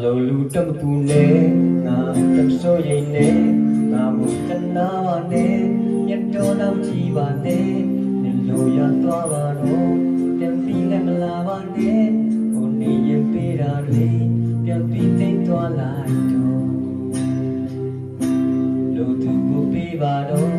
လိုလူတမပူနေငါတဆိုရိန်နေငါမုတနာနေမြတ်တော်တော်ကြည်ပါနေနေလိုရသွားပါတော့ပြန်ပြီးလည်းမလာပါနဲ့ဟိုနေရင်ပေးတာလေပြန်ပြီးသိသွားလိုက်တော့လူသူကိုပေးပါတော့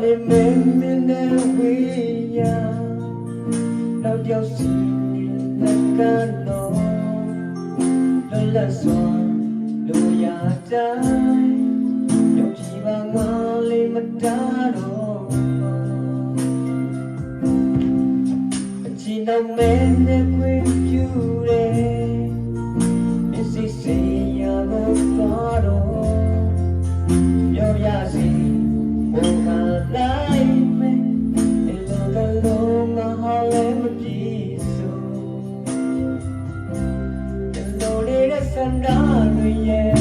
det mimmene via Når jeg synger lekker nå the jeg så, når jeg der sandaan ye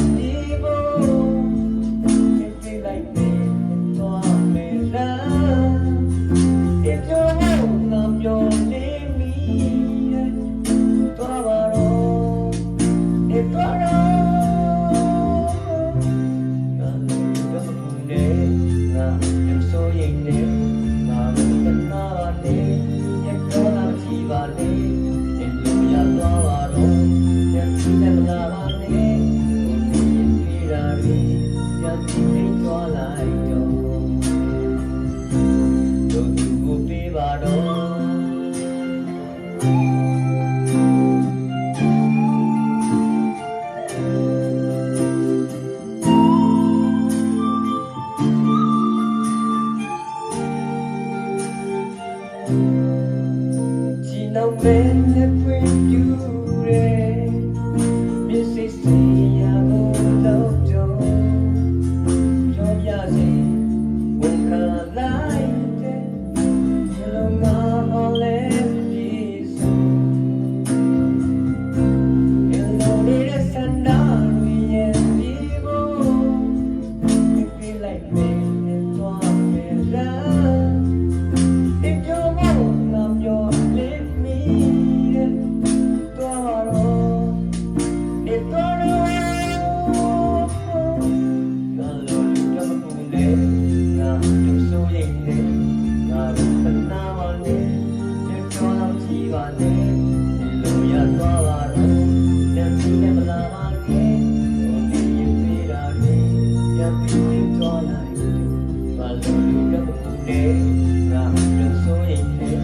lavendel. သွားလိုက်တယ်ဘာလို့ဒီတော့ဘူးလဲငါတို့ဆိုရင်လည်း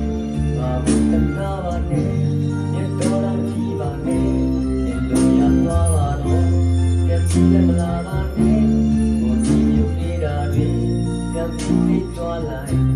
ဘာမှတန်တာပါနဲ့ညတော်လာကြည့်ပါနဲ့ညလုံးရသွားပါတော့ကြည့်ရမလားပါနဲ့ကိုကြည့်မြူနေတာတွေကပ်ပြီးသွားလိုက်